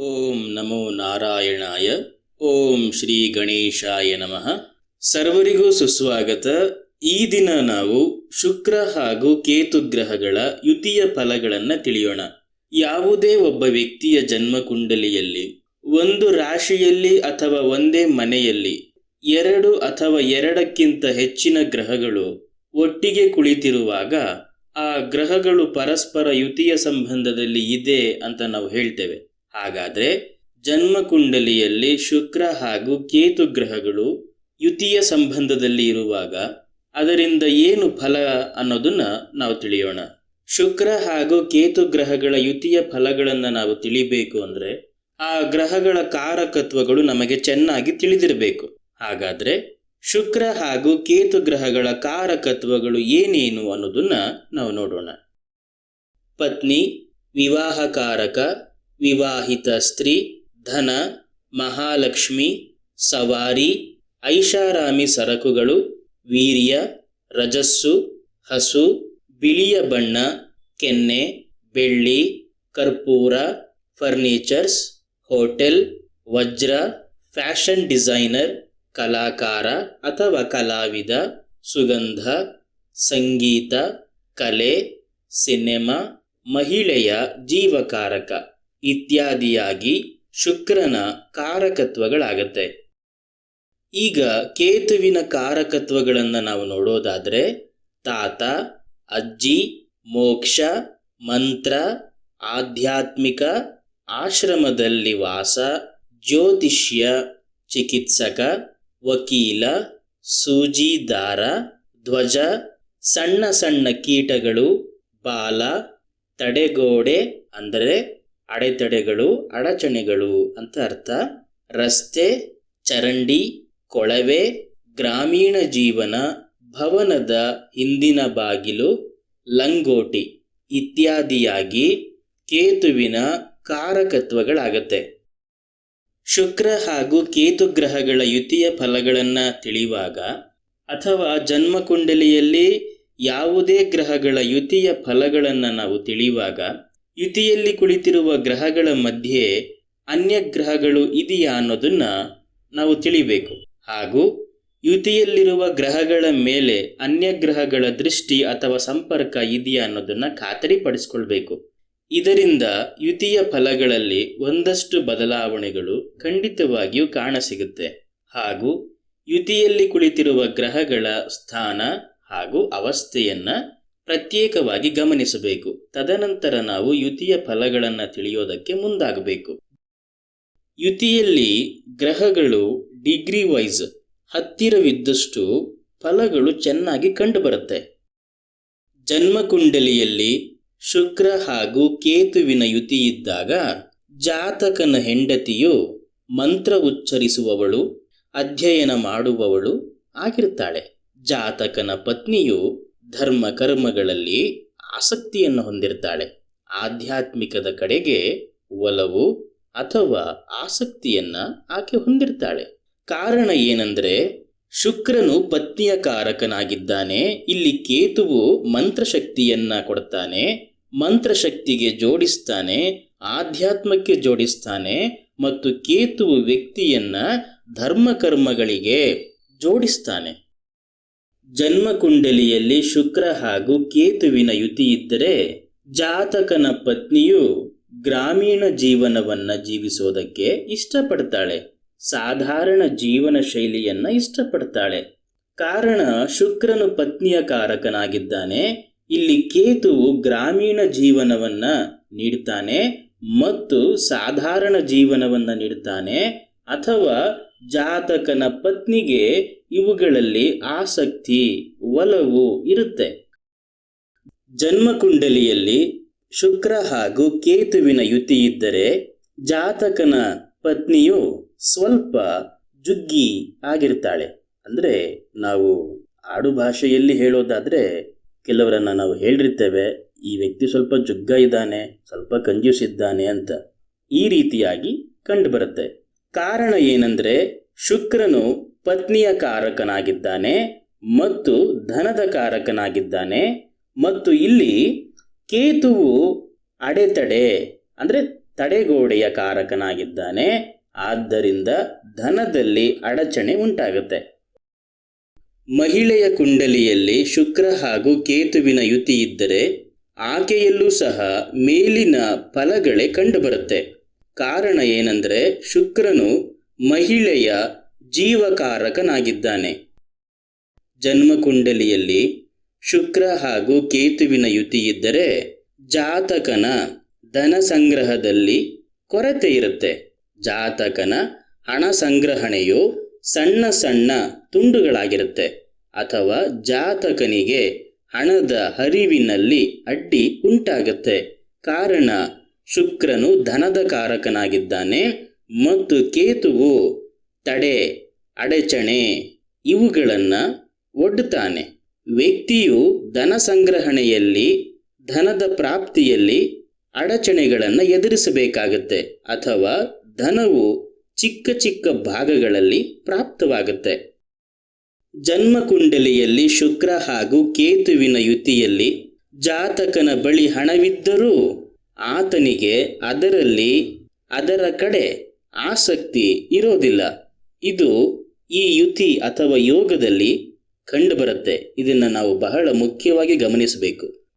ಓಂ ನಮೋ ನಾರಾಯಣಾಯ, ಓಂ ಶ್ರೀ ಗಣೇಶಾಯ ನಮಃ. ಸರ್ವರಿಗೂ ಸುಸ್ವಾಗತ. ಈ ದಿನ ನಾವು ಶುಕ್ರ ಹಾಗೂ ಕೇತು ಗ್ರಹಗಳ ಯುತಿಯ ಫಲಗಳನ್ನು ತಿಳಿಯೋಣ. ಯಾವುದೇ ಒಬ್ಬ ವ್ಯಕ್ತಿಯ ಜನ್ಮ ಕುಂಡಲಿಯಲ್ಲಿ, ಒಂದು ರಾಶಿಯಲ್ಲಿ ಅಥವಾ ಒಂದೇ ಮನೆಯಲ್ಲಿ, ಎರಡು ಅಥವಾ ಎರಡಕ್ಕಿಂತ ಹೆಚ್ಚಿನ ಗ್ರಹಗಳು ಒಟ್ಟಿಗೆ ಕುಳಿತಿರುವಾಗ ಆ ಗ್ರಹಗಳು ಪರಸ್ಪರ ಯುತಿಯ ಸಂಬಂಧದಲ್ಲಿ ಇದೆ ಅಂತ ನಾವು ಹೇಳ್ತೇವೆ. ಹಾಗಾದ್ರೆ ಜನ್ಮ ಕುಂಡಲಿಯಲ್ಲಿ ಶುಕ್ರ ಹಾಗೂ ಕೇತು ಗ್ರಹಗಳು ಯುತಿಯ ಸಂಬಂಧದಲ್ಲಿ ಇರುವಾಗ ಅದರಿಂದ ಏನು ಫಲ ಅನ್ನೋದನ್ನ ನಾವು ತಿಳಿಯೋಣ. ಶುಕ್ರ ಹಾಗೂ ಕೇತು ಗ್ರಹಗಳ ಯುತಿಯ ಫಲಗಳನ್ನು ನಾವು ತಿಳಿಬೇಕು ಅಂದ್ರೆ ಆ ಗ್ರಹಗಳ ಕಾರಕತ್ವಗಳು ನಮಗೆ ಚೆನ್ನಾಗಿ ತಿಳಿದಿರಬೇಕು. ಹಾಗಾದ್ರೆ ಶುಕ್ರ ಹಾಗೂ ಕೇತು ಗ್ರಹಗಳ ಕಾರಕತ್ವಗಳು ಏನೇನು ಅನ್ನೋದನ್ನ ನಾವು ನೋಡೋಣ. ಪತ್ನಿ, ವಿವಾಹಕಾರಕ ವಿವಾಹಿತ ಸ್ತ್ರೀ, ಧನ, ಮಹಾಲಕ್ಷ್ಮಿ, ಸವಾರಿ, ಐಷಾರಾಮಿ ಸರಕುಗಳು, ವೀರ್ಯ, ರಜಸ್ಸು, ಹಸು, ಬಿಳಿಯ ಬಣ್ಣ, ಕೆನ್ನೆ, ಬೆಳ್ಳಿ, ಕರ್ಪೂರ, ಫರ್ನಿಚರ್ಸ್, ಹೋಟೆಲ್, ವಜ್ರ, ಫ್ಯಾಷನ್ ಡಿಸೈನರ್, ಕಲಾಕಾರ ಅಥವಾ ಕಲಾವಿದ, ಸುಗಂಧ, ಸಂಗೀತ, ಕಲೆ, ಸಿನೆಮಾ, ಮಹಿಳೆಯ ಜೀವಕಾರಕ. ಇತ್ಯಾದಿಯಾಗಿ ಶುಕ್ರನ ಕಾರಕತ್ವಗಳಾಗತ್ತೆ. ಈಗ ಕೇತುವಿನ ಕಾರಕತ್ವಗಳನ್ನು ನಾವು ನೋಡೋದಾದ್ರೆ ತಾತ, ಅಜ್ಜಿ, ಮೋಕ್ಷ, ಮಂತ್ರ, ಆಧ್ಯಾತ್ಮಿಕ, ಆಶ್ರಮದಲ್ಲಿ ವಾಸ, ಜ್ಯೋತಿಷ್ಯ, ಚಿಕಿತ್ಸಕ, ವಕೀಲ, ಸೂಜಿದಾರ, ಧ್ವಜ, ಸಣ್ಣ ಸಣ್ಣ ಕೀಟಗಳು, ಬಾಲ, ತಡೆಗೋಡೆ ಅಂದರೆ ಅಡೆತಡೆಗಳು, ಅಡಚಣೆಗಳು ಅಂತ ಅರ್ಥ. ರಸ್ತೆ, ಚರಂಡಿ, ಕೊಳವೆ, ಗ್ರಾಮೀಣ ಜೀವನ, ಭವನದ ಹಿಂದಿನ ಬಾಗಿಲು, ಲಂಗೋಟಿ ಇತ್ಯಾದಿಯಾಗಿ ಕೇತುವಿನ ಕಾರಕತ್ವಗಳಾಗತ್ತೆ. ಶುಕ್ರ ಹಾಗೂ ಕೇತು ಗ್ರಹಗಳ ಯುತಿಯ ಫಲಗಳನ್ನು ತಿಳಿಯುವಾಗ ಅಥವಾ ಜನ್ಮಕುಂಡಲಿಯಲ್ಲಿ ಯಾವುದೇ ಗ್ರಹಗಳ ಯುತಿಯ ಫಲಗಳನ್ನು ನಾವು ತಿಳಿಯುವಾಗ ಯುತಿಯಲ್ಲಿ ಕುಳಿತಿರುವ ಗ್ರಹಗಳ ಮಧ್ಯೆ ಅನ್ಯ ಗ್ರಹಗಳು ಇದೆಯಾ ಅನ್ನೋದನ್ನ ನಾವು ತಿಳಿಬೇಕು. ಹಾಗೂ ಯುತಿಯಲ್ಲಿರುವ ಗ್ರಹಗಳ ಮೇಲೆ ಅನ್ಯ ಗ್ರಹಗಳ ದೃಷ್ಟಿ ಅಥವಾ ಸಂಪರ್ಕ ಇದೆಯಾ ಅನ್ನೋದನ್ನ ಖಾತರಿಪಡಿಸ್ಕೊಳ್ಬೇಕು. ಇದರಿಂದ ಯುತಿಯ ಫಲಗಳಲ್ಲಿ ಒಂದಷ್ಟು ಬದಲಾವಣೆಗಳು ಖಂಡಿತವಾಗಿಯೂ ಕಾಣಸಿಗುತ್ತೆ. ಹಾಗೂ ಯುತಿಯಲ್ಲಿ ಕುಳಿತಿರುವ ಗ್ರಹಗಳ ಸ್ಥಾನ ಹಾಗೂ ಅವಸ್ಥೆಯನ್ನ ಪ್ರತ್ಯೇಕವಾಗಿ ಗಮನಿಸಬೇಕು. ತದನಂತರ ನಾವು ಯುತಿಯ ಫಲಗಳನ್ನು ತಿಳಿಯೋದಕ್ಕೆ ಮುಂದಾಗಬೇಕು. ಯುತಿಯಲ್ಲಿ ಗ್ರಹಗಳು ಡಿಗ್ರಿ ವೈಸ್ ಹತ್ತಿರವಿದ್ದಷ್ಟು ಫಲಗಳು ಚೆನ್ನಾಗಿ ಕಂಡುಬರುತ್ತೆ. ಜನ್ಮಕುಂಡಲಿಯಲ್ಲಿ ಶುಕ್ರ ಹಾಗೂ ಕೇತುವಿನ ಯುತಿ ಇದ್ದಾಗ ಜಾತಕನ ಹೆಂಡತಿಯು ಮಂತ್ರ ಉಚ್ಚರಿಸುವವಳು, ಅಧ್ಯಯನ ಮಾಡುವವಳು ಆಗಿರ್ತಾಳೆ ಜಾತಕನ ಪತ್ನಿಯು ಧರ್ಮ ಕರ್ಮಗಳಲ್ಲಿ ಆಸಕ್ತಿಯನ್ನು ಹೊಂದಿರ್ತಾಳೆ. ಆಧ್ಯಾತ್ಮಿಕದ ಕಡೆಗೆ ಒಲವು ಅಥವಾ ಆಸಕ್ತಿಯನ್ನ ಆಕೆ ಹೊಂದಿರ್ತಾಳೆ. ಕಾರಣ ಏನಂದ್ರೆ, ಶುಕ್ರನು ಪತ್ನಿಯ ಕಾರಕನಾಗಿದ್ದಾನೆ, ಇಲ್ಲಿ ಕೇತುವು ಮಂತ್ರಶಕ್ತಿಯನ್ನ ಕೊಡ್ತಾನೆ, ಮಂತ್ರಶಕ್ತಿಗೆ ಜೋಡಿಸ್ತಾನೆ, ಆಧ್ಯಾತ್ಮಕ್ಕೆ ಜೋಡಿಸ್ತಾನೆ ಮತ್ತು ಕೇತುವು ವ್ಯಕ್ತಿಯನ್ನ ಧರ್ಮ ಕರ್ಮಗಳಿಗೆ ಜೋಡಿಸ್ತಾನೆ. ಜನ್ಮಕುಂಡಲಿಯಲ್ಲಿ ಶುಕ್ರ ಹಾಗೂ ಕೇತುವಿನ ಯುತಿ ಇದ್ದರೆ ಜಾತಕನ ಪತ್ನಿಯು ಗ್ರಾಮೀಣ ಜೀವನವನ್ನ ಜೀವಿಸೋದಕ್ಕೆ ಇಷ್ಟಪಡ್ತಾಳೆ. ಸಾಧಾರಣ ಜೀವನ ಶೈಲಿಯನ್ನ ಇಷ್ಟಪಡ್ತಾಳೆ. ಕಾರಣ ಶುಕ್ರನು ಪತ್ನಿಯ ಕಾರಕನಾಗಿದ್ದಾನೆ. ಇಲ್ಲಿ ಕೇತುವು ಗ್ರಾಮೀಣ ಜೀವನವನ್ನ ನೀಡ್ತಾನೆ ಮತ್ತು ಸಾಧಾರಣ ಜೀವನವನ್ನ ನೀಡ್ತಾನೆ ಅಥವಾ ಜಾತಕನ ಪತ್ನಿಗೆ ಇವುಗಳಲ್ಲಿ ಆಸಕ್ತಿ, ಒಲವು ಇರುತ್ತೆ. ಜನ್ಮಕುಂಡಲಿಯಲ್ಲಿ ಶುಕ್ರ ಹಾಗೂ ಕೇತುವಿನ ಯುತಿ ಇದ್ದರೆ ಜಾತಕನ ಪತ್ನಿಯು ಸ್ವಲ್ಪ ಜುಗ್ಗಿ ಆಗಿರ್ತಾಳೆ. ಅಂದ್ರೆ ನಾವು ಆಡು ಭಾಷೆಯಲ್ಲಿ ಹೇಳೋದಾದ್ರೆ ಕೆಲವರನ್ನ ನಾವು ಹೇಳಿರ್ತೇವೆ ಈ ವ್ಯಕ್ತಿ ಸ್ವಲ್ಪ ಜುಗ್ಗ ಇದ್ದಾನೆ, ಸ್ವಲ್ಪ ಕಂಜೂಸ್ ಇದ್ದಾನೆ ಅಂತ ಈ ರೀತಿಯಾಗಿ ಕಂಡುಬರುತ್ತೆ. ಕಾರಣ ಏನಂದ್ರೆ ಶುಕ್ರನು ಪತ್ನಿಯ ಕಾರಕನಾಗಿದ್ದಾನೆ ಮತ್ತು ಧನದ ಕಾರಕನಾಗಿದ್ದಾನೆ. ಮತ್ತು ಇಲ್ಲಿ ಕೇತುವು ಅಡೆತಡೆ, ಅಂದರೆ ತಡೆಗೋಡೆಯ ಕಾರಕನಾಗಿದ್ದಾನೆ. ಆದ್ದರಿಂದ ಧನದಲ್ಲಿ ಅಡಚಣೆ ಉಂಟಾಗುತ್ತೆ. ಮಹಿಳೆಯ ಕುಂಡಲಿಯಲ್ಲಿ ಶುಕ್ರ ಹಾಗೂ ಕೇತುವಿನ ಯುತಿ ಇದ್ದರೆ ಆಕೆಯಲ್ಲೂ ಸಹ ಮೇಲಿನ ಫಲಗಳೇ ಕಂಡುಬರುತ್ತೆ. ಕಾರಣ ಏನಂದರೆ ಶುಕ್ರನು ಮಹಿಳೆಯ ಜೀವಕಾರಕನಾಗಿದ್ದಾನೆ. ಜನ್ಮಕುಂಡಲಿಯಲ್ಲಿ ಶುಕ್ರ ಹಾಗೂ ಕೇತುವಿನ ಯುತಿಯಿದ್ದರೆ ಜಾತಕನ ಧನ ಸಂಗ್ರಹದಲ್ಲಿ ಕೊರತೆ ಇರುತ್ತೆ. ಜಾತಕನ ಹಣ ಸಂಗ್ರಹಣೆಯು ಸಣ್ಣ ಸಣ್ಣ ತುಂಡುಗಳಾಗಿರುತ್ತೆ. ಅಥವಾ ಜಾತಕನಿಗೆ ಹಣದ ಹರಿವಿನಲ್ಲಿ ಅಡ್ಡಿ ಉಂಟಾಗುತ್ತೆ. ಕಾರಣ ಶುಕ್ರನು ಧನದ ಕಾರಕನಾಗಿದ್ದಾನೆ ಮತ್ತು ಕೇತುವು ತಡೆ, ಅಡಚಣೆ ಇವುಗಳನ್ನು ಒಡ್ಡುತ್ತಾನೆ ವ್ಯಕ್ತಿಯು ಧನ ಸಂಗ್ರಹಣೆಯಲ್ಲಿ, ಧನದ ಪ್ರಾಪ್ತಿಯಲ್ಲಿ ಅಡಚಣೆಗಳನ್ನು ಎದುರಿಸಬೇಕಾಗುತ್ತೆ ಅಥವಾ ಧನವು ಚಿಕ್ಕ ಚಿಕ್ಕ ಭಾಗಗಳಲ್ಲಿ ಪ್ರಾಪ್ತವಾಗುತ್ತೆ. ಜನ್ಮಕುಂಡಲಿಯಲ್ಲಿ ಶುಕ್ರ ಹಾಗೂ ಕೇತುವಿನ ಯುತಿಯಲ್ಲಿ ಜಾತಕನ ಬಳಿ ಹಣವಿದ್ದರೂ ಆತನಿಗೆ ಅದರಲ್ಲಿ, ಅದರ ಕಡೆ ಆಸಕ್ತಿ ಇರೋದಿಲ್ಲ. ಇದು ಈ ಯುತಿ ಅಥವಾ ಯೋಗದಲ್ಲಿ ಕಂಡುಬರುತ್ತೆ. ಇದನ್ನು ನಾವು ಬಹಳ ಮುಖ್ಯವಾಗಿ ಗಮನಿಸಬೇಕು.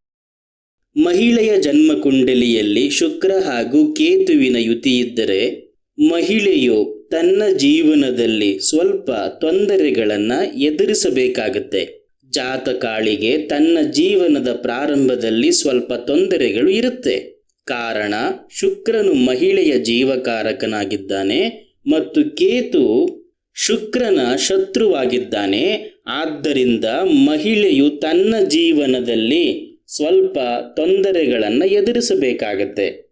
ಮಹಿಳೆಯ ಜನ್ಮ ಕುಂಡಲಿಯಲ್ಲಿ ಶುಕ್ರ ಹಾಗೂ ಕೇತುವಿನ ಯುತಿ ಇದ್ದರೆ ಮಹಿಳೆಯು ತನ್ನ ಜೀವನದಲ್ಲಿ ಸ್ವಲ್ಪ ತೊಂದರೆಗಳನ್ನು ಎದುರಿಸಬೇಕಾಗುತ್ತೆ. ಜಾತಕಾಳಿಗೆ ತನ್ನ ಜೀವನದ ಪ್ರಾರಂಭದಲ್ಲಿ ಸ್ವಲ್ಪ ತೊಂದರೆಗಳು ಇರುತ್ತೆ. ಕಾರಣ ಶುಕ್ರನು ಮಹಿಳೆಯ ಜೀವಕಾರಕನಾಗಿದ್ದಾನೆ. ಮತ್ತು ಕೇತು ಶುಕ್ರನ ಶತ್ರುವಾಗಿದ್ದಾನೆ. ಆದ್ದರಿಂದ ಮಹಿಳೆಯು ತನ್ನ ಜೀವನದಲ್ಲಿ ಸ್ವಲ್ಪ ತೊಂದರೆಗಳನ್ನು ಎದುರಿಸಬೇಕಾಗತ್ತೆ.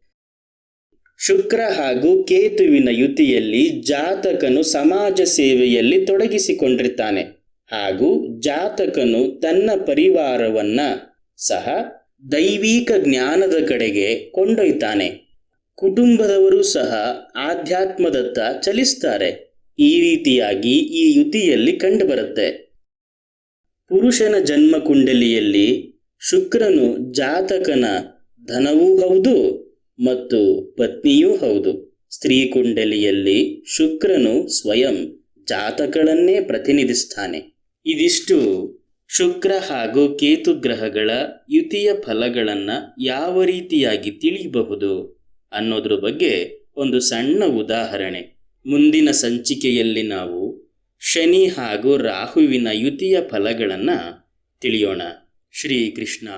ಶುಕ್ರ ಹಾಗೂ ಕೇತುವಿನ ಯುತಿಯಲ್ಲಿ ಜಾತಕನು ಸಮಾಜ ಸೇವೆಯಲ್ಲಿ ತೊಡಗಿಸಿಕೊಂಡಿರ್ತಾನೆ. ಹಾಗೂ ಜಾತಕನು ತನ್ನ ಪರಿವಾರವನ್ನ ಸಹ ದೈವಿಕ ಜ್ಞಾನದ ಕಡೆಗೆ ಕೊಂಡೊಯ್ತಾನೆ. ಕುಟುಂಬದವರು ಸಹ ಆಧ್ಯಾತ್ಮದತ್ತ ಚಲಿಸ್ತಾರೆ. ಈ ರೀತಿಯಾಗಿ ಈ ಯುತಿಯಲ್ಲಿ ಕಂಡುಬರುತ್ತೆ. ಪುರುಷನ ಜನ್ಮ ಕುಂಡಲಿಯಲ್ಲಿ ಶುಕ್ರನು ಜಾತಕನ ಧನವೂ ಹೌದು ಮತ್ತು ಪತ್ನಿಯೂ ಹೌದು. ಸ್ತ್ರೀ ಕುಂಡಲಿಯಲ್ಲಿ ಶುಕ್ರನು ಸ್ವಯಂ ಜಾತಕಗಳನ್ನೇ ಪ್ರತಿನಿಧಿಸ್ತಾನೆ. ಇದಿಷ್ಟು ಶುಕ್ರ ಹಾಗೂ ಕೇತು ಗ್ರಹಗಳ ಯುತಿಯ ಫಲಗಳನ್ನು ಯಾವ ರೀತಿಯಾಗಿ ತಿಳಿಯಬಹುದು? ಅನ್ನೋದ್ರ ಬಗ್ಗೆ ಒಂದು ಸಣ್ಣ ಉದಾಹರಣೆ. ಮುಂದಿನ ಸಂಚಿಕೆಯಲ್ಲಿ ನಾವು ಶನಿ ಹಾಗೂ ರಾಹುವಿನ ಯುತಿಯ ಫಲಗಳನ್ನು ತಿಳಿಯೋಣ. ಶ್ರೀಕೃಷ್ಣ